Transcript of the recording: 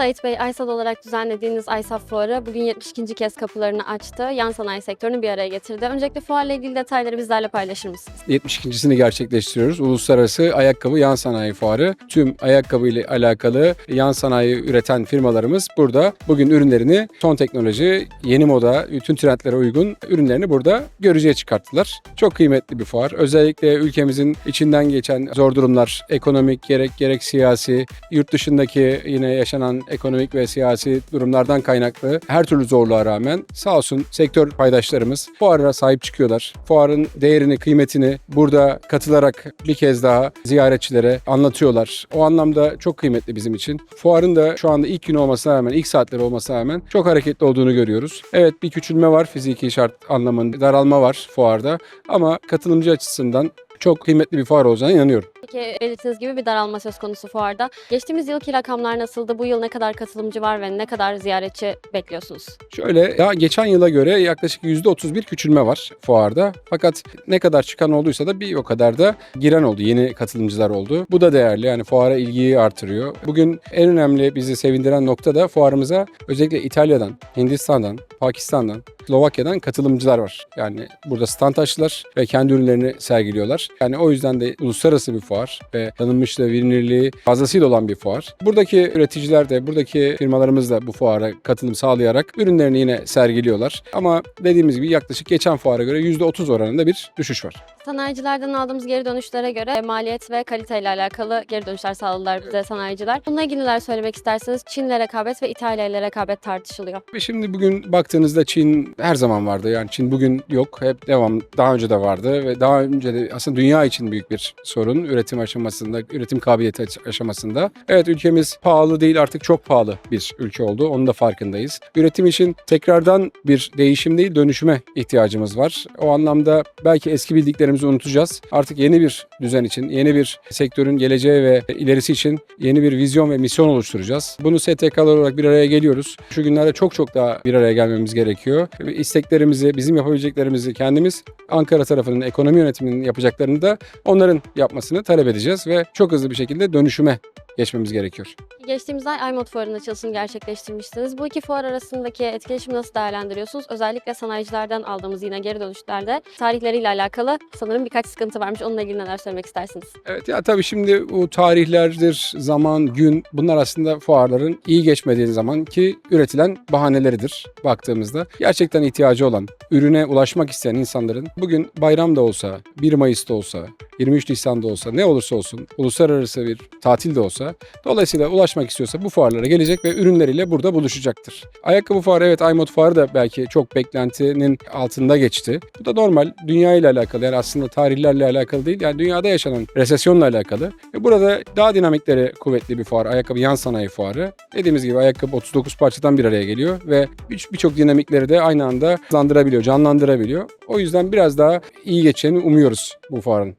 Sait Bey, Aysal olarak düzenlediğiniz Aysaf Fuarı bugün 72. kez kapılarını açtı. Yan sanayi sektörünü bir araya getirdi. Öncelikle fuarla ilgili detayları bizlerle paylaşır mısınız? 72.sini gerçekleştiriyoruz. Uluslararası Ayakkabı Yan Sanayi Fuarı. Tüm ayakkabı ile alakalı yan sanayi üreten firmalarımız burada. Bugün ürünlerini son teknoloji, yeni moda, bütün trendlere uygun ürünlerini burada görücüye çıkarttılar. Çok kıymetli bir fuar. Özellikle ülkemizin içinden geçen zor durumlar, ekonomik gerek gerek siyasi, yurt dışındaki yine yaşanan ekonomik ve siyasi durumlardan kaynaklı her türlü zorluğa rağmen sağ olsun sektör paydaşlarımız fuara sahip çıkıyorlar. Fuarın değerini, kıymetini burada katılarak bir kez daha ziyaretçilere anlatıyorlar. O anlamda çok kıymetli bizim için. Fuarın da şu anda ilk günü olmasına rağmen, ilk saatleri olmasına rağmen çok hareketli olduğunu görüyoruz. Evet bir küçülme var fiziki şart anlamında, daralma var fuarda ama katılımcı açısından çok kıymetli bir fuar olacağına inanıyorum. Peki belirttiğiniz gibi bir daralma söz konusu fuarda. Geçtiğimiz yılki rakamlar nasıldı? Bu yıl ne kadar katılımcı var ve ne kadar ziyaretçi bekliyorsunuz? Şöyle ya geçen yıla göre yaklaşık %31 küçülme var fuarda. Fakat ne kadar çıkan olduysa da bir o kadar da giren oldu. Yeni katılımcılar oldu. Bu da değerli. Yani fuara ilgiyi artırıyor. Bugün en önemli bizi sevindiren nokta da fuarımıza özellikle İtalya'dan, Hindistan'dan, Pakistan'dan, Slovakya'dan katılımcılar var. Yani burada stand açtılar ve kendi ürünlerini sergiliyorlar. Yani o yüzden de uluslararası bir fuar ve tanınmışlığı, bilinirliği fazlasıyla olan bir fuar. Buradaki üreticiler de, buradaki firmalarımız da bu fuara katılım sağlayarak ürünlerini yine sergiliyorlar. Ama dediğimiz gibi yaklaşık geçen fuara göre %30 oranında bir düşüş var. Sanayicilerden aldığımız geri dönüşlere göre maliyet ve kaliteyle alakalı geri dönüşler sağladılar bize sanayiciler. Bununla ilgili neler söylemek isterseniz Çin'le rekabet ve İtalya ile rekabet tartışılıyor. Ve şimdi bugün baktığınızda Çin her zaman vardı. Yani Çin bugün yok. Hep devam daha önce de vardı ve daha önce de aslında dünya için büyük bir sorun üretim aşamasında, üretim kabiliyeti aş- aşamasında. Evet ülkemiz pahalı değil artık çok pahalı bir ülke oldu. Onun da farkındayız. Üretim için tekrardan bir değişim değil dönüşüme ihtiyacımız var. O anlamda belki eski bildiklerimizi unutacağız. Artık yeni bir düzen için, yeni bir sektörün geleceği ve ilerisi için yeni bir vizyon ve misyon oluşturacağız. Bunu STK'lar olarak bir araya geliyoruz. Şu günlerde çok çok daha bir araya gelmemiz gerekiyor. İsteklerimizi, bizim yapabileceklerimizi kendimiz Ankara tarafının ekonomi yönetiminin yapacaklarını da onların yapmasını talep edeceğiz ve çok hızlı bir şekilde dönüşüme geçmemiz gerekiyor. Geçtiğimiz ay iMod Fuarı'nın açılışını gerçekleştirmiştiniz. Bu iki fuar arasındaki etkileşimi nasıl değerlendiriyorsunuz? Özellikle sanayicilerden aldığımız yine geri dönüşlerde tarihleriyle alakalı sanırım birkaç sıkıntı varmış. Onunla ilgili neler söylemek istersiniz? Evet ya tabii şimdi bu tarihlerdir, zaman, gün bunlar aslında fuarların iyi geçmediği zaman ki üretilen bahaneleridir baktığımızda. Gerçekten ihtiyacı olan, ürüne ulaşmak isteyen insanların bugün bayram da olsa, 1 Mayıs'ta olsa, 23 Nisan'da olsa ne olursa olsun, uluslararası bir tatil de olsa dolayısıyla ulaşmak istiyorsa bu fuarlara gelecek ve ürünleriyle burada buluşacaktır. Ayakkabı fuarı evet iMod fuarı da belki çok beklentinin altında geçti. Bu da normal. Dünya ile alakalı yani aslında tarihlerle alakalı değil. Yani dünyada yaşanan resesyonla alakalı. Ve burada daha dinamikleri kuvvetli bir fuar. Ayakkabı yan sanayi fuarı. Dediğimiz gibi ayakkabı 39 parçadan bir araya geliyor ve birçok dinamikleri de aynı anda hızlandırabiliyor, canlandırabiliyor. O yüzden biraz daha iyi geçeceğini umuyoruz bu fuarın.